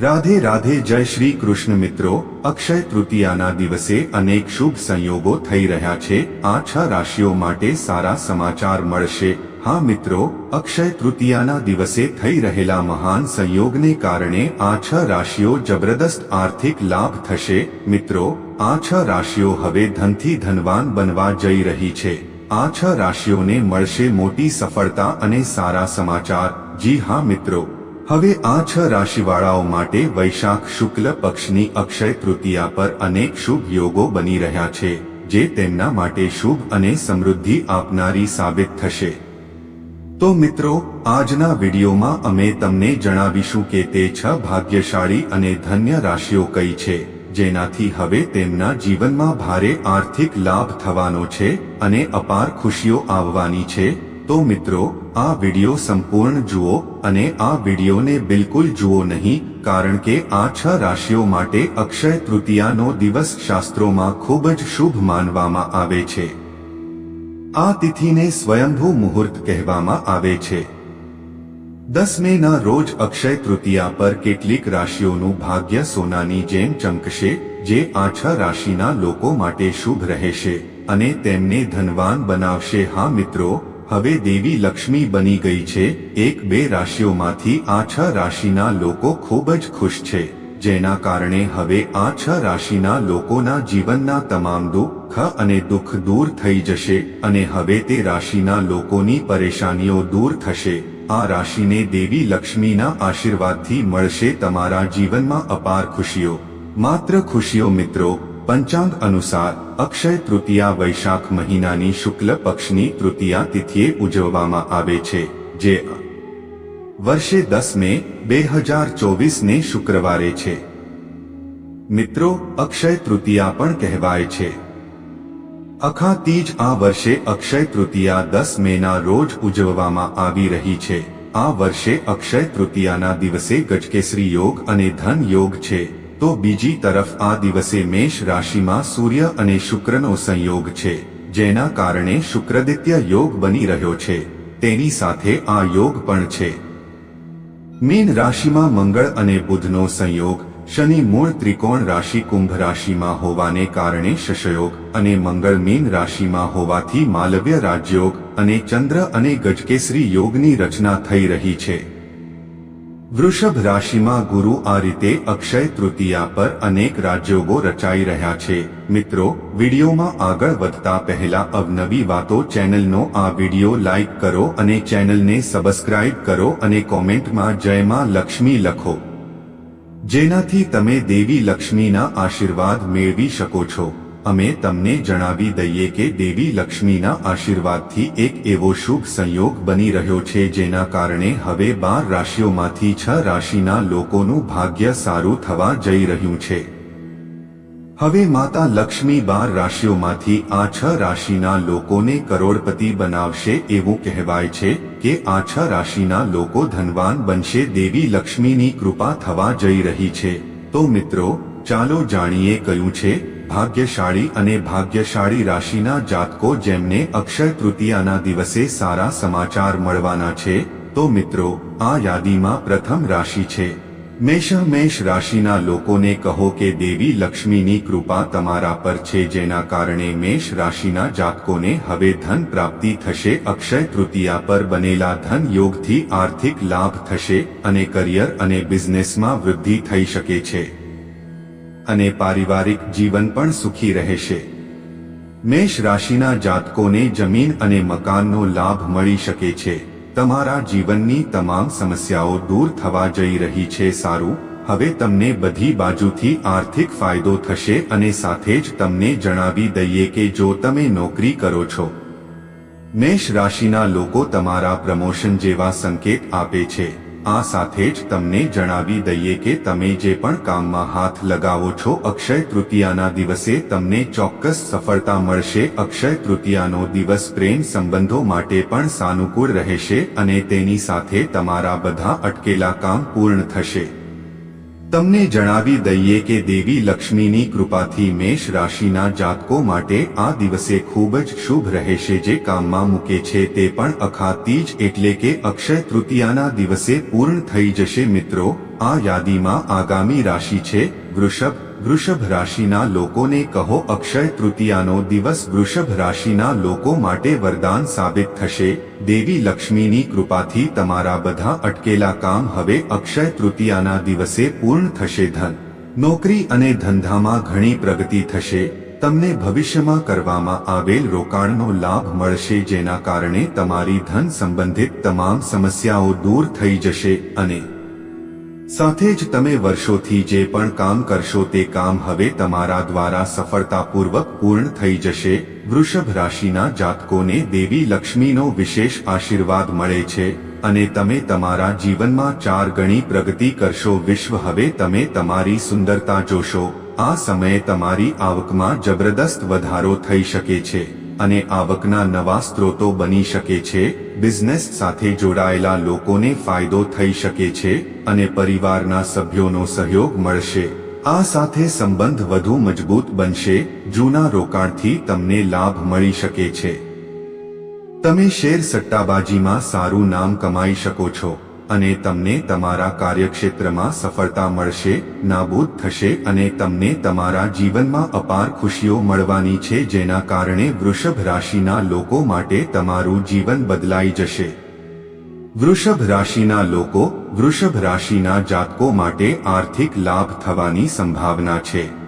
રાધે રાધે જય શ્રી કૃષ્ણ મિત્રો. અક્ષય તૃતીયાના દિવસે અનેક શુભ સંયોગો થઈ રહ્યા છે. આ છ રાશિઓ માટે સારા સમાચાર મળશે. હા મિત્રો, અક્ષય તૃતીયાના દિવસે થઈ રહેલા મહાન સંયોગને કારણે આ છ રાશિઓ જબરદસ્ત આર્થિક લાભ થશે. મિત્રો, આ છ રાશિઓ હવે ધનથી ધનવાન બનવા જઈ રહી છે. આ છ રાશિઓને મળશે મોટી સફળતા અને સારા સમાચાર. જી હા મિત્રો. હવે આ છ રાશિવાળાઓ માટે વૈશાખ શુક્લ પક્ષની અક્ષય તૃતીયા પર અનેક શુભ યોગો બની રહ્યા છે, જે તેમના માટે શુભ અને સમૃદ્ધિ આપનારી સાબિત થશે. તો મિત્રો, આજના વિડીયોમાં અમે તમને જણાવીશું કે તે છ ભાગ્યશાળી અને ધન્ય રાશિઓ કઈ છે, જેનાથી હવે તેમના જીવનમાં ભારે આર્થિક લાભ થવાનો છે અને અપાર ખુશીઓ આવવાની છે તો મિત્રો, આ વીડિયો સંપૂર્ણ જુઓ અને આ વિડીયોને બિલકુલ જુઓ નહીં, કારણ કે આ છ રાશિઓ માટે અક્ષય તૃતીયાનો દિવસ શાસ્ત્રોમાં ખૂબ જ શુભ માનવામાં આવે છે. આ તિથિને સ્વયંભૂ મુહૂર્ત કહેવામાં આવે છે. દસ મેના રોજ અક્ષય તૃતીયા પર કેટલીક રાશિઓનું ભાગ્ય સોનાની જેમ ચમકશે, જે આ છ રાશિના લોકો માટે શુભ રહેશે, અને તેમને ધનવાન બનાવશે. હા મિત્રો હવે દેવી લક્ષ્મી બની ગઈ છે. એક બે રાશિઓમાંથી આ છ રાશિના લોકો ખૂબ જ ખુશ છે. જેના કારણે હવે આ છ રાશિના લોકોના જીવનના તમામ દુઃખ અને દુઃખ દૂર થઈ જશે અને હવે તે રાશિના લોકોની પરેશાનીઓ દૂર થશે. આ રાશિને દેવી લક્ષ્મીના આશીર્વાદથી મળશે તમારા જીવનમાં અપાર ખુશીઓ. માત્ર ખુશીઓ મિત્રો પંચાંગ અનુસાર અક્ષય તૃતીયા વૈશાખ મહિનાની શુક્લ પક્ષની તૃતીયા તિથિએ ઉજવવામાં આવે છે, જે વર્ષે દસ મે બે હજાર ચોવીસને શુક્રવારે છે. મિત્રો, અક્ષય તૃતીયા પણ કહેવાય છે. અખા તીજ આ વર્ષે અક્ષય તૃતીયા દસ મેના રોજ ઉજવવામાં આવી રહી છે. આ વર્ષે અક્ષય તૃતીયાના દિવસે ગજકેસરી યોગ અને ધન યોગ છે. તો બીજી તરફ આ દિવસે મેષ રાશિમાં સૂર્ય અને શુક્રનો સંયોગ છે, જેના કારણે શુક્રદિત્ય યોગ બની રહ્યો છે, તેની સાથે આ યોગ પણ છે. મીન રાશિમાં મંગળ અને બુધનો સંયોગ, શનિ મૂળ ત્રિકોણ રાશિ કુંભ રાશિમાં હોવાને કારણે શશયોગ અને મંગળ મીન રાશિમાં હોવાથી માલવ્ય રાજયોગ અને ચંદ્ર અને ગજકેસરી યોગની રચના થઈ રહી છે. વૃષભ રાશિમાં ગુરુ આ રીતે અક્ષય તૃતીયા પર અનેક રાજયોગો રચાઈ રહ્યા છે. મિત્રો, વિડીયોમાં આગળ વધતા પહેલા અવનવી વાતો ચેનલનો આ વીડિયો લાઇક કરો અને ચેનલને સબસ્ક્રાઇબ કરો અને કોમેન્ટમાં જયમાં લક્ષ્મી લખો. જેનાથી તમે દેવી લક્ષ્મીના આશીર્વાદ મેળવી શકો છો. અમે તમને જણાવી દઈએ કે દેવી લક્ષ્મીના આશીર્વાદથી એક એવો શુભ સંયોગ બની રહ્યો છે જેના કારણે હવે બાર રાશિઓમાંથી છ રાશિના લોકોનું ભાગ્ય સારું થવા જઈ રહ્યું છે. હવે માતા લક્ષ્મી બાર રાશિઓમાંથી આ છ રાશિના લોકોને કરોડપતિ બનાવશે એવું કહેવાય છે કે આ છ રાશિના લોકો ધનવાન બનશે દેવી લક્ષ્મીની કૃપા થવા જઈ રહી છે. તો મિત્રો, ચાલો જાણીએ કયું છે ભાગ્યશાળી અને ભાગ્યશાળી રાશિના જાતકો જેમને અક્ષય તૃતીયાના દિવસે સારા સમાચાર મળવાના છે, તો મિત્રો, આ યાદીમાં પ્રથમ રાશિ છે. મેષ મેષ રાશિના લોકોને કહો કે દેવી લક્ષ્મીની કૃપા તમારા પર છે જેના કારણે મેષ રાશિના જાતકોને હવે ધન પ્રાપ્તિ થશે, અક્ષય તૃતીયા પર બનેલા ધન યોગથી આર્થિક લાભ થશે અને કરિયર અને બિઝનેસમાં વૃદ્ધિ થઈ શકે છે. અને પારિવારિક જીવન પણ સુખી રહેશે. મેષ રાશિના જાતકોને જમીન અને મકાનનો લાભ મળી શકે છે. તમારા જીવનની તમામ સમસ્યાઓ દૂર થવા જઈ રહી છે સારું, હવે તમને બધી બાજુથી આર્થિક ફાયદો થશે અને સાથે જ તમને જણાવી દઈએ કે જો તમે નોકરી કરો છો. મેષ રાશિના લોકો તમારા પ્રમોશન જેવા સંકેત આપે છે. આ સાથે જ તમને જણાવી દઈએ કે તમે જે પણ કામમાં હાથ લગાવો છો, અક્ષય તૃતીયાના દિવસે તમને ચોક્કસ સફળતા મળશે. અક્ષય તૃતીયાનો દિવસ પ્રેમ સંબંધો માટે પણ સાનુકૂળ રહેશે અને તેની સાથે તમારા બધા અટકેલા કામ પૂર્ણ થશે. તમને જણાવી દઈએ કે દેવી લક્ષ્મીની કૃપાથી મેષ રાશિના જાતકો માટે આ દિવસે ખૂબ જ શુભ રહેશે જે કામમાં મૂકે છે તે પણ અખાતીજ એટલે કે અક્ષય તૃતીયાના દિવસે પૂર્ણ થઈ જશે મિત્રો. આ યાદીમાં આગામી રાશિ છે વૃષભ વૃષભ રાશિના લોકોને કહો અક્ષય તૃતીયાનો દિવસ વૃષભ રાશિના લોકો માટે વરદાન સાબિત થશે. દેવી લક્ષ્મીની કૃપાથી તમારા બધા અટકેલા કામ હવે અક્ષય તૃતીયાના દિવસે પૂર્ણ થશે. ધન નોકરી અને ધંધામાં ઘણી પ્રગતિ થશે. તમને ભવિષ્યમાં કરવામાં આવેલ રોકાણનો લાભ મળશે જેના કારણે તમારી ધન સંબંધિત તમામ સમસ્યાઓ દૂર થઈ જશે અને સાથે જ તમે વર્ષોથી જે પણ કામ કરશો તે કામ હવે તમારા દ્વારા સફળતાપૂર્વક પૂર્ણ થઈ જશે. વૃષભ રાશિના જાતકોને દેવી લક્ષ્મીનો વિશેષ આશીર્વાદ મળે છે અને તમે તમારા જીવનમાં ચાર ગણી પ્રગતિ કરશો. વિશ્વ હવે તમે તમારી સુંદરતા જોશો. આ સમયે તમારી આવકમાં જબરદસ્ત વધારો થઈ શકે છે. અને આવકના નવા સ્ત્રોતો બની શકે છે, બિઝનેસ સાથે જોડાયેલા લોકોને ફાયદો થઈ શકે છે અને પરિવારના સભ્યોનો સહયોગ મળશે. આ સાથે સંબંધ વધુ મજબૂત બનશે, જૂના રોકાણથી તમને લાભ મળી શકે છે. તમે શેર સટ્ટાબાજીમાં સારું નામ કમાઈ શકો છો. અને તમને તમારા કાર્યક્ષેત્રમાં સફળતા મળશે, નાબૂદ થશે અને તમને તમારા જીવનમાં અપાર ખુશીઓ મળવાની છે જેના કારણે વૃષભ રાશિના લોકો માટે તમારું જીવન બદલાઈ જશે. વૃષભ રાશિના લોકો, વૃષભ રાશિના જાતકો માટે આર્થિક લાભ થવાની સંભાવના છે.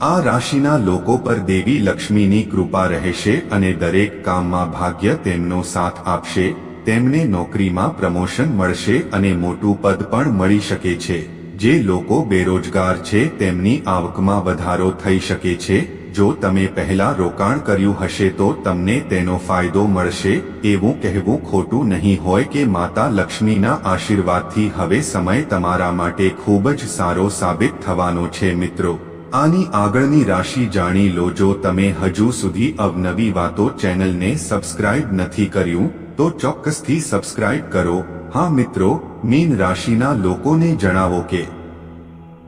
આ રાશિના લોકો પર દેવી લક્ષ્મીની કૃપા રહેશે અને દરેક કામમાં ભાગ્ય તેમનો સાથ આપશે તેમને નોકરીમાં પ્રમોશન મળશે અને મોટું પદ પણ મળી શકે છે. જે લોકો બેરોજગાર છે, તેમની આવકમાં વધારો થઈ શકે છે. જો તમે પહેલા રોકાણ કર્યું હશે તો તમને તેનો ફાયદો મળશે. એવું કહેવું ખોટું નહીં હોય કે માતા લક્ષ્મીના આશીર્વાદથી હવે સમય તમારા માટે ખૂબ જ સારો સાબિત થવાનો છે મિત્રો. આની આગળની રાશિ જાણી લો જો તમે હજુ સુધી અવનવી વાતો ચેનલને સબસ્ક્રાઇબ નથી કર્યું તો ચોક્કસથી સબસ્ક્રાઇબ કરો. હા મિત્રો, મીન રાશિના લોકોને જણાવો કે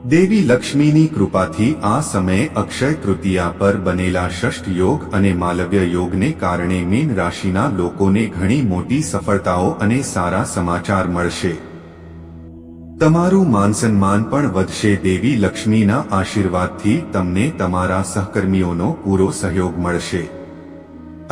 દેવી લક્ષ્મીની કૃપાથી આ સમયે અક્ષય તૃતીયા પર બનેલા ષષ્ઠ યોગ અને માલવ્ય યોગને કારણે મીન રાશિના લોકોને ઘણી મોટી સફળતાઓ અને સારા સમાચાર મળશે. તમારું માન સન્માન પણ વધશે. દેવી લક્ષ્મીના આશીર્વાદથી તમને તમારા સહકર્મીઓનો પૂરો સહયોગ મળશે.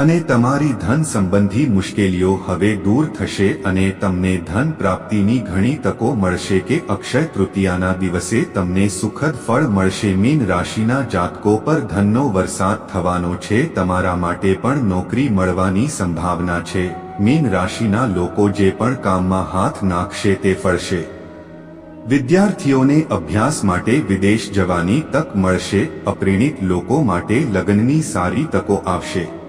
અને તમારી ધન સંબંધી મુશ્કેલીઓ હવે દૂર થશે અને તમને ધન પ્રાપ્તિની ઘણી તકો મળશે કે અક્ષય તૃતીયાના દિવસે તમને સુખદ ફળ મળશે. મીન રાશિના જાતકો પર ધનનો વરસાદ થવાનો છે. તમારા માટે પણ નોકરી મળવાની સંભાવના છે. મીન રાશિના લોકો જે પણ કામમાં હાથ નાખશે તે ફળશે. વિદ્યાર્થીઓને અભ્યાસ માટે વિદેશ જવાની તક મળશે. અપ્રેણિત લોકો માટે લગ્નની સારી તકો આવશે.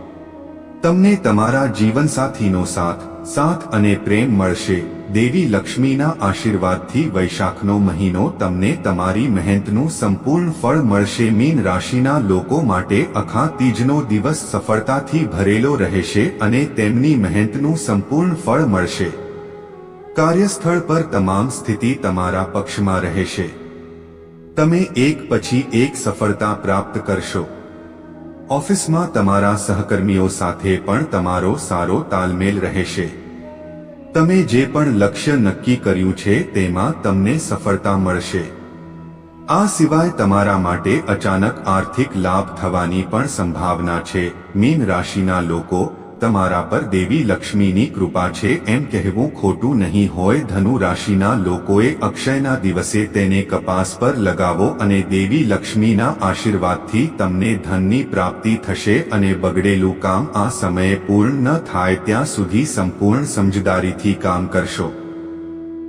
તમને તમારા જીવનસાથીનો સાથ સાથ અને પ્રેમ મળશે. દેવી લક્ષ્મીના આશીર્વાદથી વૈશાખનો મહિનો તમને તમારી મહેનતનું સંપૂર્ણ ફળ મળશે. મીન રાશિના લોકો માટે અખા તીજનો દિવસ સફળતાથી ભરેલો રહેશે અને તેમની મહેનતનું સંપૂર્ણ ફળ મળશે. કાર્યસ્થળ પર તમામ સ્થિતિ તમારા પક્ષમાં રહેશે. તમે એક પછી એક સફળતા પ્રાપ્ત કરશો. ઓફિસમાં તમારા સહકર્મીઓ સાથે પણ તમારો સારો તાલમેલ રહેશે. તમે જે પણ લક્ષ્ય નક્કી કર્યું છે તેમાં તમને સફળતા મળશે. આ સિવાય તમારા માટે અચાનક આર્થિક લાભ થવાની પણ સંભાવના છે. મીન રાશિના લોકો તમારા પર દેવી લક્ષ્મીની કૃપા છે એમ કહેવું ખોટું નહીં હોય ધનુ રાશિના લોકોએ અક્ષયના દિવસે તેને કપાસ પર લગાવો અને દેવી લક્ષ્મીના આશીર્વાદથી તમને ધનની પ્રાપ્તિ થશે અને બગડેલું કામ આ સમયે પૂર્ણ ન થાય ત્યાં સુધી સંપૂર્ણ સમજદારીથી કામ કરશો.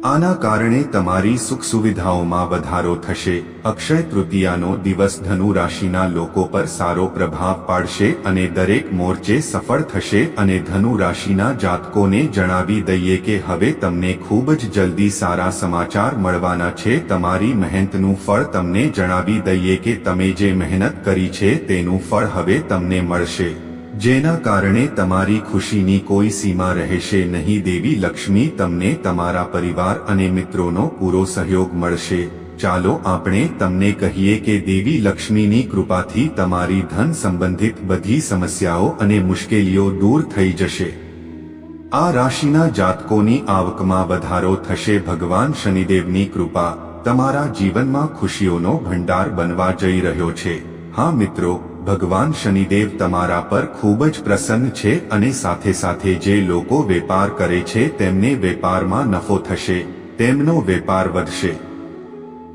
આના કારણે તમારી સુખ સુવિધાઓમાં વધારો થશે. અક્ષય તૃતીયાનો દિવસ ધનુ રાશિના લોકો પર સારો પ્રભાવ પાડશે અને દરેક મોરચે સફળ થશે અને ધનુ રાશિના જાતકોને જણાવી દઈએ કે હવે તમને ખૂબ જ જલ્દી સારા સમાચાર મળવાના છે. તમારી મહેનતનું ફળ તમને જણાવી દઈએ કે તમે જે મહેનત કરી છે તેનું ફળ હવે તમને મળશે. જેના કારણે તમારી ખુશીની કોઈ સીમા રહેશે નહીં. દેવી લક્ષ્મી, તમને તમારા પરિવાર અને મિત્રોનો પૂરો સહયોગ મળશે. ચાલો આપણે તમને કહીએ કે દેવી લક્ષ્મીની કૃપાથી તમારી ધન સંબંધિત બધી સમસ્યાઓ અને મુશ્કેલીઓ દૂર થઈ જશે. આ રાશિના જાતકોની આવકમાં વધારો થશે. ભગવાન શનિદેવની કૃપા તમારા જીવનમાં ખુશીઓનો ભંડાર બનવા જઈ રહ્યો છે. હા મિત્રો ભગવાન શનિદેવ તમારા પર ખૂબ જ પ્રસન્ન છે અને સાથે સાથે જે લોકો વેપાર કરે છે તેમને વેપારમાં નફો થશે, તેમનો વેપાર વધશે.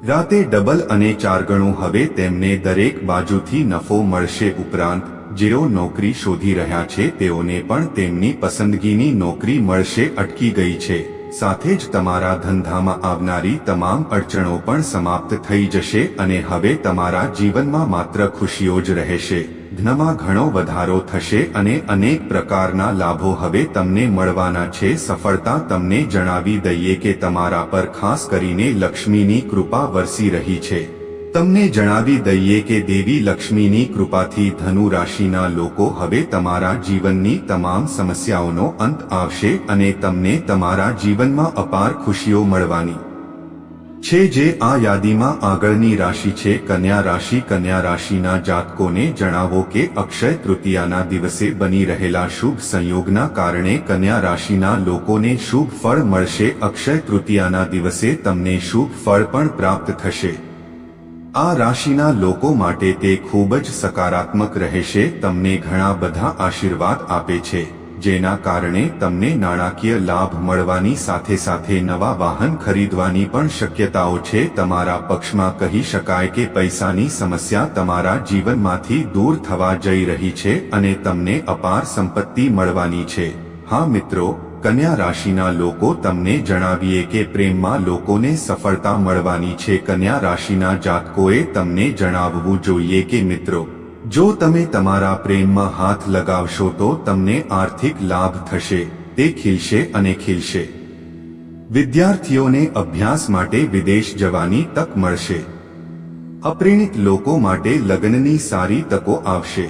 રાતે ડબલ અને ચાર ગણું હવે તેમને દરેક બાજુથી નફો મળશે ઉપરાંત, જેઓ નોકરી શોધી રહ્યા છે તેઓને પણ તેમની પસંદગીની નોકરી મળશે અટકી ગઈ છે. સાથે જ તમારા ધંધામાં આવનારી તમામ અડચણો પણ સમાપ્ત થઈ જશે અને હવે તમારા જીવનમાં માત્ર ખુશીઓ જ રહેશે. ધનમાં ઘણો વધારો થશે અને અનેક પ્રકારના લાભો હવે તમને મળવાના છે. સફળતા તમને જણાવી દઈએ કે તમારા પર ખાસ કરીને લક્ષ્મીની કૃપા વરસી રહી છે. તમને જણાવી દઈએ કે દેવી લક્ષ્મીની કૃપાથી ધનુ રાશિના લોકો હવે તમારા જીવનની તમામ સમસ્યાઓનો અંત આવશે અને તમને તમારા જીવનમાં અપાર ખુશીઓ મળવાની. છે જે આ યાદીમાં આગળની રાશિ છે, કન્યા રાશિ. કન્યા રાશિના જાતકોને જણાવો કે અક્ષય તૃતીયાના દિવસે બની રહેલા શુભ સંયોગના કારણે કન્યા રાશિના લોકોને શુભ ફળ મળશે. અક્ષય તૃતીયાના દિવસે તમને શુભ ફળ પણ પ્રાપ્ત થશે. આ રાશિના લોકો માટે તે ખૂબ જ સકારાત્મક રહેશે, તમને ઘણા બધા આશીર્વાદ આપે છે, જેના કારણે તમને નાણાકીય લાભ મળવાની સાથે સાથે નવા વાહન ખરીદવાની પણ શક્યતાઓ છે. તમારા પક્ષમાં કહી શકાય કે પૈસાની સમસ્યા તમારા જીવનમાંથી દૂર થવા જઈ રહી છે અને તમને અપાર સંપત્તિ મળવાની છે. હા મિત્રો કન્યા રાશિના લોકો તમને જણાવીએ કે પ્રેમમાં લોકોને સફળતા મળવાની છે. કન્યા રાશિના જાતકોએ તમને જણાવવું જોઈએ કે મિત્રો, જો તમે તમારા પ્રેમમાં હાથ લગાવશો તો તમને આર્થિક લાભ થશે. તે ખીલશે અને ખીલશે. વિદ્યાર્થીઓને અભ્યાસ માટે વિદેશ જવાની તક મળશે. અપરિણિત લોકો માટે લગ્નની સારી તકો આવશે.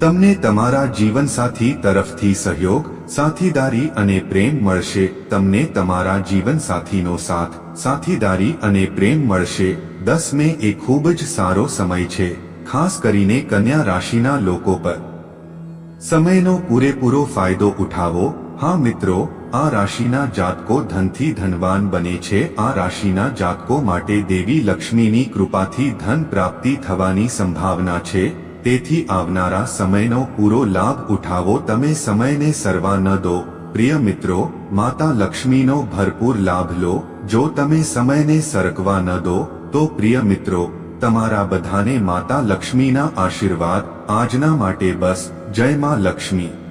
તમને તમારા જીવનસાથી તરફથી સહયોગ, સાથીદારી અને પ્રેમ મળશે. તમને તમારા જીવનસાથીનો સાથ, સાથીદારી અને પ્રેમ મળશે. દસ મે એ ખૂબ જ સારો સમય છે, ખાસ કરીને કન્યા રાશિના લોકો પર. સમયનો પૂરેપૂરો ફાયદો ઉઠાવો. હા મિત્રો, આ રાશિના જાતકો ધનથી ધનવાન બને છે. આ રાશિના જાતકો માટે દેવી લક્ષ્મીની કૃપાથી ધન પ્રાપ્તિ થવાની સંભાવના છે. તેથી આવનારા સમયનો પૂરો લાભ ઉઠાવો. તમે સમયને સરવા ન દો. પ્રિય મિત્રો, માતા લક્ષ્મીનો ભરપૂર લાભ લો. જો તમે સમયને સરકવા ન દો, તો પ્રિય મિત્રો, તમારા બધાને માતા લક્ષ્મીના આશીર્વાદ. આજના માટે બસ. જય માં લક્ષ્મી.